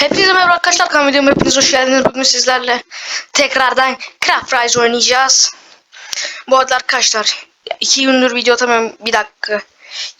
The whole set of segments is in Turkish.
Hepinize merhaba arkadaşlar. Kan videoma hepiniz hoş geldiniz. Bugün sizlerle tekrardan Craft Rise oynayacağız. Bu arada arkadaşlar iki gündür video atamıyorum. Bir dakika.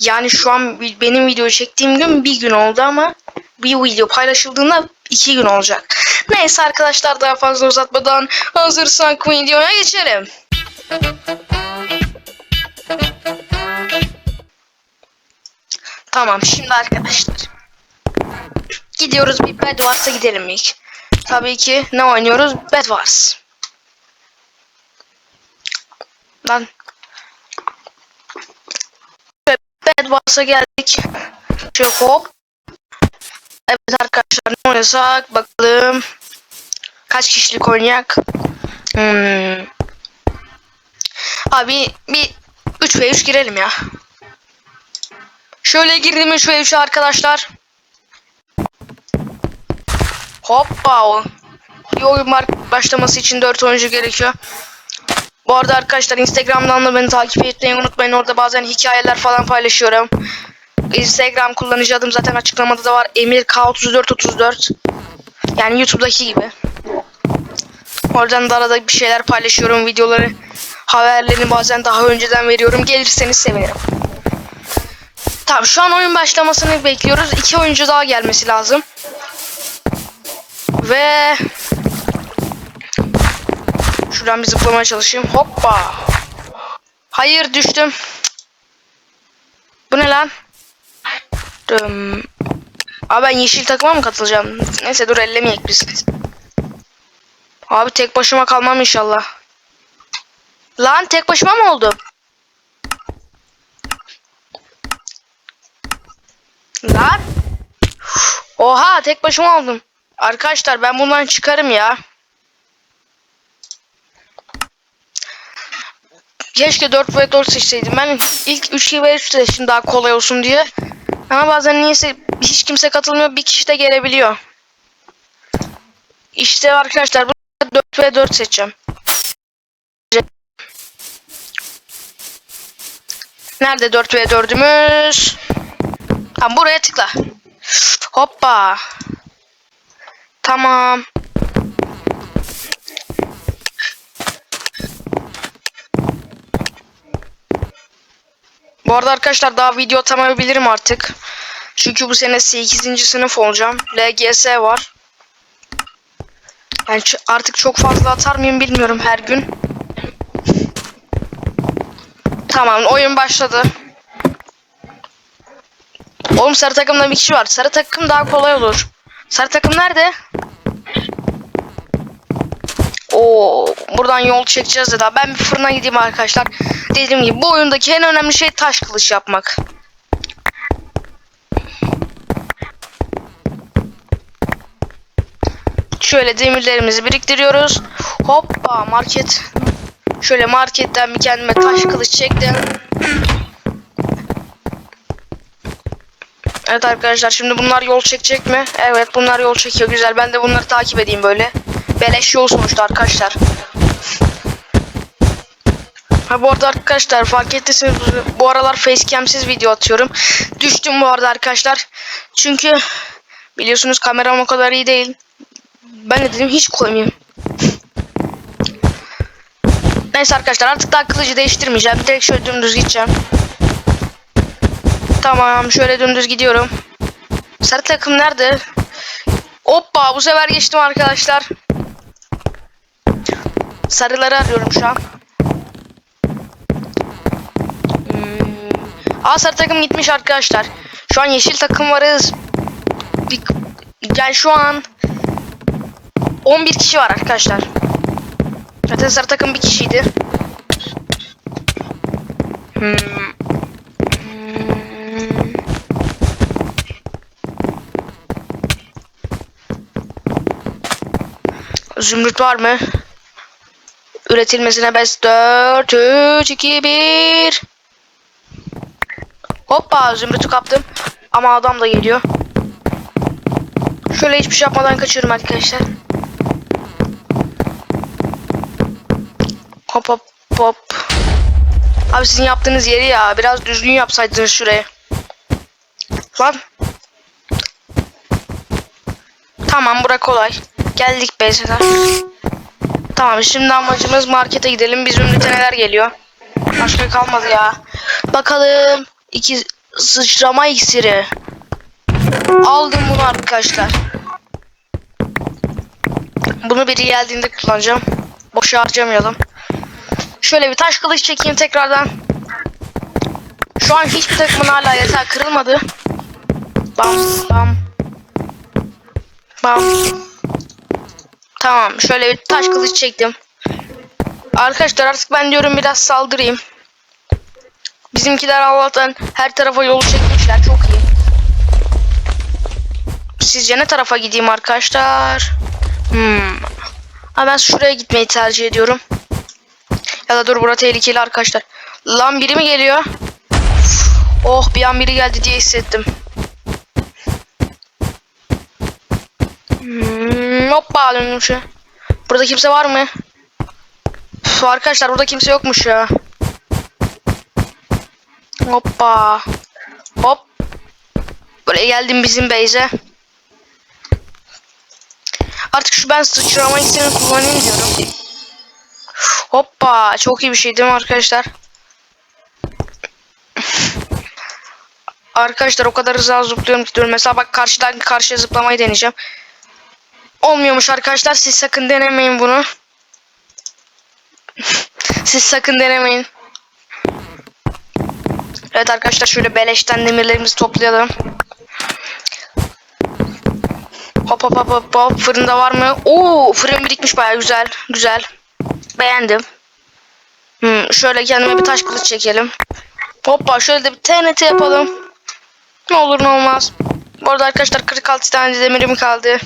Yani şu an benim video çektiğim gün bir gün oldu ama bir video paylaşıldığında iki gün olacak. Neyse arkadaşlar daha fazla uzatmadan hazırsak videoya geçelim. Tamam şimdi arkadaşlar. Gidiyoruz bir Bed Wars'a gidelim ilk. Tabii ki ne oynuyoruz? Bed Wars. Lan. Bed Wars'a geldik. Şöyle hop. Evet arkadaşlar ne oynasak bakalım. Kaç kişilik oynayak? Hmm. Abi bir 3 ve 3 girelim ya. Şöyle girdim 3 ve 3'e arkadaşlar. Hoppa o. Bir oyun başlaması için 4 oyuncu gerekiyor. Bu arada arkadaşlar Instagram'dan da beni takip etmeyi unutmayın. Orada bazen hikayeler falan paylaşıyorum. Instagram kullanıcı adım zaten açıklamada da var. Emir K3434. Yani YouTube'daki gibi. Oradan da arada bir şeyler paylaşıyorum. Videoları, haberlerini bazen daha önceden veriyorum. Gelirseniz sevinirim. Tamam şu an oyun başlamasını bekliyoruz. İki oyuncu daha gelmesi lazım. Ve şuradan bir zıplamaya çalışayım. Hoppa. Hayır düştüm. Bu ne lan? Dım. Abi ben yeşil takıma mı katılacağım? Neyse dur ellemeyek biz. Abi tek başıma kalmam inşallah. Lan tek başıma mı oldu? Lan. Oha tek başıma oldum. Arkadaşlar ben bundan çıkarım ya. Keşke 4 ve 4 seçseydim. Ben ilk 3 ve 3 seçtim daha kolay olsun diye. Ama bazen niyeyse hiç kimse katılmıyor. Bir kişi de gelebiliyor. İşte arkadaşlar bu 4 ve 4 seçeceğim. Nerede 4 ve 4'ümüz? Tamam buraya tıkla. Hoppa. Tamam. Bu arada arkadaşlar daha video atamayabilirim artık. Çünkü bu sene 8. sınıf olacağım. LGS var. Yani artık çok fazla atar mıyım bilmiyorum her gün. Tamam oyun başladı. Oğlum sarı takımda bir kişi var. Sarı takım daha kolay olur. Sarı takım nerede? Oo, buradan yol çekeceğiz dedi. Ben bir fırına gideyim arkadaşlar. Dediğim gibi bu oyundaki en önemli şey taş kılıç yapmak. Şöyle demirlerimizi biriktiriyoruz. Hoppa market. Şöyle marketten bir kendime taş kılıç çektim. Evet arkadaşlar şimdi bunlar yol çekecek mi? Evet bunlar yol çekiyor güzel. Ben de bunları takip edeyim böyle. Beleş yol sonuçta arkadaşlar. Ha bu arada arkadaşlar fark ettiyseniz bu aralar facecam'siz video atıyorum. Düştüm bu arada arkadaşlar. Çünkü biliyorsunuz kameram o kadar iyi değil. Ben de dedim hiç koymayayım. Neyse arkadaşlar artık daha kılıcı değiştirmeyeceğim. Direkt şöyle dümdüz gideceğim. Tamam şöyle dümdüz gidiyorum. Sarı takım nerede? Hoppa bu sefer geçtim arkadaşlar. Sarıları arıyorum şu an. Hmm. Aa sarı takım gitmiş arkadaşlar. Şu an yeşil takım varız. Bir, yani şu an 11 kişi var arkadaşlar. Zaten sarı takım bir kişiydi. Hmm. Hmm. Zümrüt var mı? Üretilmesine bes 4, 3, 2, 1. Hoppa zümrütü kaptım. Ama adam da geliyor. Şöyle hiçbir şey yapmadan kaçıyorum arkadaşlar. Hop hop hop. Abi sizin yaptığınız yeri ya. Biraz düzgün yapsaydınız şuraya. Lan. Tamam bura kolay. Geldik beyseler. Tamam şimdi amacımız markete gidelim. Bizim ünite neler geliyor? Başka kalmadı ya. Bakalım. iki sıçrama iksiri. Aldım bunu arkadaşlar. Bunu biri geldiğinde kullanacağım. Boşa harcamayalım. Şöyle bir taş kılıç çekeyim tekrardan. Şu an hiçbir takımın hala yatağı kırılmadı. Bam bam. Bam. Tamam şöyle bir taş kılıç çektim. Arkadaşlar artık ben diyorum biraz saldırayım. Bizimkiler Allah'tan her tarafa yolu çekmişler çok iyi. Sizce ne tarafa gideyim arkadaşlar? Hmm. Ha ben şuraya gitmeyi tercih ediyorum. Ya da dur bura tehlikeli arkadaşlar. Lan biri mi geliyor? Oh bir an biri geldi diye hissettim. Hmm, hoppa döndüm şu. Burada kimse var mı? Üf, arkadaşlar burada kimse yokmuş ya. Hoppa. Hop. Böyle geldim bizim base'e. Artık şu ben sıçrama iksini kullanayım diyorum. Hoppa. Çok iyi bir şey değil mi arkadaşlar? Arkadaşlar o kadar hızlı zıplıyorum ki diyorum. Mesela bak karşıdan karşıya zıplamayı deneyeceğim. Olmuyormuş arkadaşlar. Siz sakın denemeyin bunu. Siz sakın denemeyin. Evet arkadaşlar şöyle beleşten demirlerimizi toplayalım. Hop hop hop hop hop. Fırında var mı? Oo fırın birikmiş baya güzel. Güzel. Beğendim. Hmm, şöyle kendime bir taş kılıç çekelim. Hoppa şöyle de bir TNT yapalım. Ne olur ne olmaz. Bu arada arkadaşlar 46 tane demirim kaldı.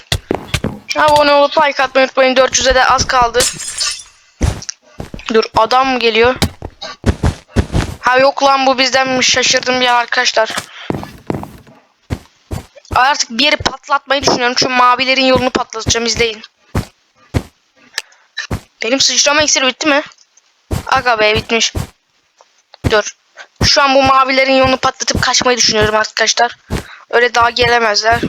Abone olup like atmayı unutmayın. 400'e de az kaldı. Dur adam geliyor. Ha yok lan bu bizdenmiş şaşırdım ya arkadaşlar. Artık bir yeri patlatmayı düşünüyorum. Çünkü mavilerin yolunu patlatacağım izleyin. Benim sıçrama iksiri bitti mi? Aga be bitmiş. Dur. Şu an bu mavilerin yolunu patlatıp kaçmayı düşünüyorum arkadaşlar. Öyle daha gelemezler.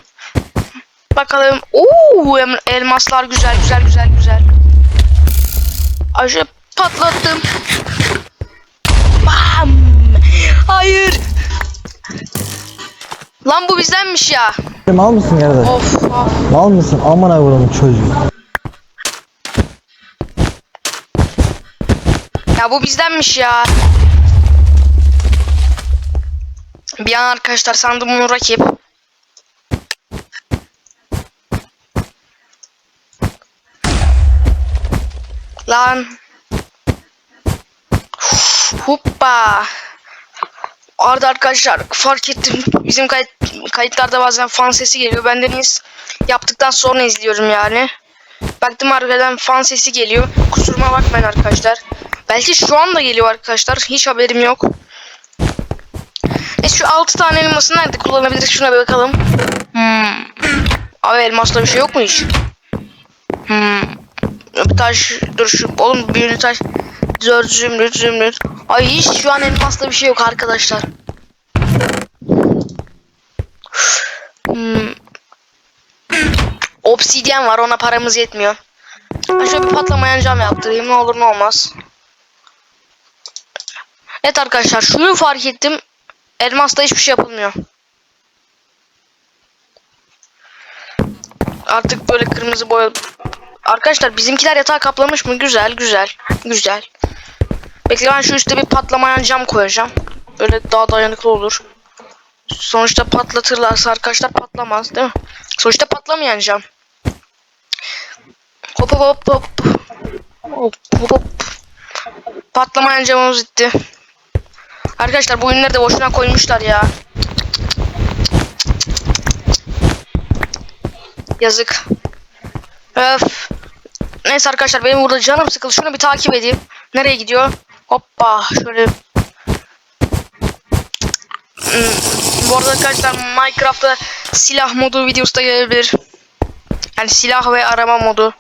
Bakalım. Oo, elmaslar güzel güzel güzel güzel. Acı patlattım. Bam. Hayır. Lan bu bizdenmiş ya. Mal mısın kardeş? Of of. Mal mısın? Aman avramın çocuğu. Ya bu bizdenmiş ya. Bir an arkadaşlar sandım bunu rakip. Lan. Hoppa. Arada arkadaşlar fark ettim. Bizim kayıt, kayıtlarda bazen fan sesi geliyor. Ben de niye yaptıktan sonra izliyorum yani. Baktım arkadan fan sesi geliyor. Kusuruma bakmayın arkadaşlar. Belki şu anda geliyor arkadaşlar. Hiç haberim yok. E şu 6 tane elması nerede kullanabiliriz? Şuna bir bakalım. Hmm. Abi elmasla bir şey yok mu hiç? Hmm. Bir taş dur şu oğlum büyülü taş. Dört zümrüt zümrüt. Ay hiç şu an elmasla bir şey yok arkadaşlar. Hmm. Obsidyen var ona paramız yetmiyor. Ben şöyle bir patlamayan cam yaptırayım ne olur ne olmaz. Evet arkadaşlar şunu fark ettim. Elmasla hiçbir şey yapılmıyor. Artık böyle kırmızı boya... Arkadaşlar bizimkiler yatağı kaplamış mı? Güzel güzel. Güzel. Bekle ben şu üstte bir patlamayan cam koyacağım. Böyle daha dayanıklı olur. Sonuçta patlatırlarsa arkadaşlar patlamaz değil mi? Sonuçta patlamayan cam. Hop hop hop hop. Hop hop hop. Patlamayan camımız gitti. Arkadaşlar bu ürünleri de boşuna koymuşlar ya. Yazık. Öf. Neyse arkadaşlar benim burada canım sıkıldı. Şunu bir takip edeyim. Nereye gidiyor? Hoppa şöyle. Hmm, Bu arada arkadaşlar Minecraft'ta silah modu videosu da gelebilir. Yani silah ve arama modu.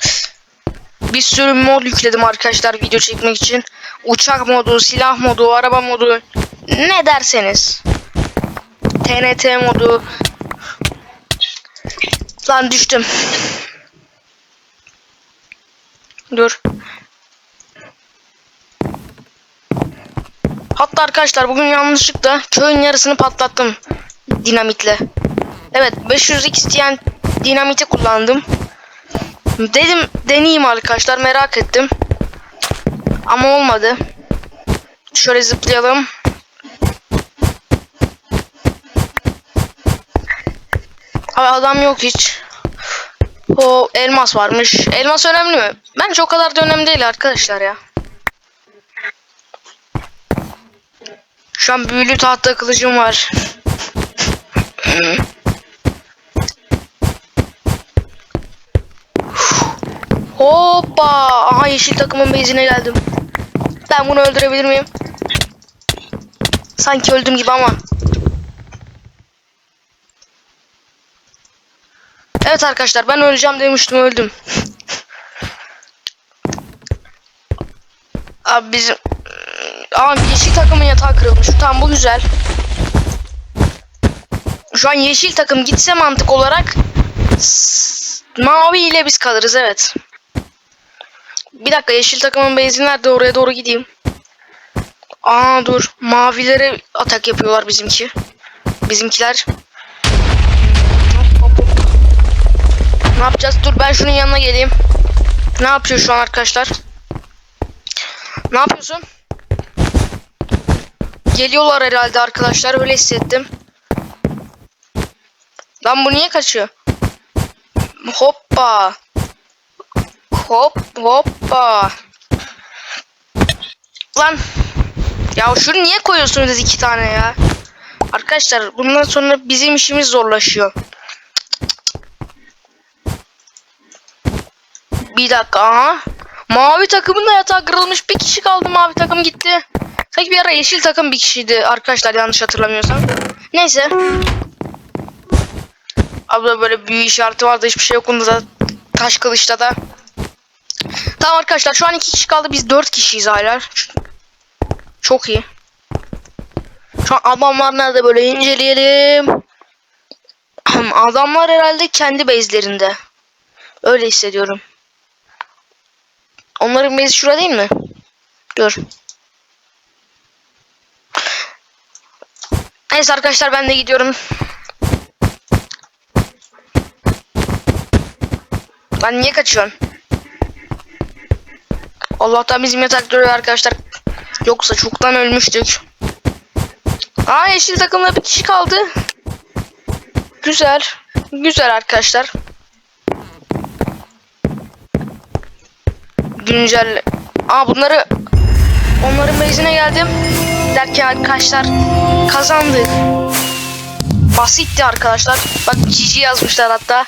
Bir sürü mod yükledim arkadaşlar video çekmek için. Uçak modu, silah modu, araba modu. Ne derseniz. TNT modu. Lan düştüm. Dur. Hatta arkadaşlar bugün yanlışlıkla köyün yarısını patlattım dinamitle. Evet 500 isteyen dinamiti kullandım. Dedim deneyeyim arkadaşlar merak ettim. Ama olmadı. Şöyle zıplayalım. Abi adam yok hiç. O elmas varmış. Elmas önemli mi? Bence o kadar da önemli değil arkadaşlar ya. Şu an büyülü tahta kılıcım var. Hoppa! Aha yeşil takımın base'ine geldim. Ben bunu öldürebilir miyim? Sanki öldüm gibi ama. Evet arkadaşlar ben öleceğim demiştim öldüm. Abi bizim... Aa yeşil takımın yatağı kırılmış. Tamam bu güzel. Şu an yeşil takım gitse mantık olarak mavi ile biz kalırız evet. Bir dakika yeşil takımın benzin nerede oraya doğru gideyim. Aa dur mavilere atak yapıyorlar bizimki. Bizimkiler. Ne yapacağız? Dur ben şunun yanına geleyim. Ne yapıyor şu an arkadaşlar? Ne yapıyorsun? Geliyorlar herhalde arkadaşlar öyle hissettim. Lan bu niye kaçıyor? Hoppa. Hop hoppa. Lan. Ya şunu niye koyuyorsunuz iki tane ya? Arkadaşlar bundan sonra bizim işimiz zorlaşıyor. Bir dakika aha. Mavi takımın da yatağı kırılmış. Bir kişi kaldı mavi takım gitti. Sanki bir ara yeşil takım bir kişiydi arkadaşlar yanlış hatırlamıyorsam. Neyse. Abla böyle büyü işareti vardı hiçbir şey yok bunda da. Taş kılıçta da. Tamam arkadaşlar şu an iki kişi kaldı biz dört kişiyiz hala. Çok iyi. Şu an adamlar nerede böyle inceleyelim. Adamlar herhalde kendi base'lerinde. Öyle hissediyorum. Onların base şurada değil mi? Dur. Neyse arkadaşlar ben de gidiyorum. Lan niye kaçıyorsun? Allah'tan bizim yatak duruyor arkadaşlar. Yoksa çoktan ölmüştük. Aa yeşil takımda bir kişi kaldı. Güzel. Güzel arkadaşlar. Güncel. Aa bunları onların base'ine geldim. Derken arkadaşlar kazandık. Basitti arkadaşlar. Bak GG yazmışlar hatta.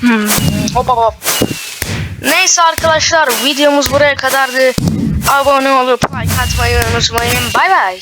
Hmm. Hop hop hop. Neyse arkadaşlar videomuz buraya kadardı. Abone olup like atmayı unutmayın. Bay bay.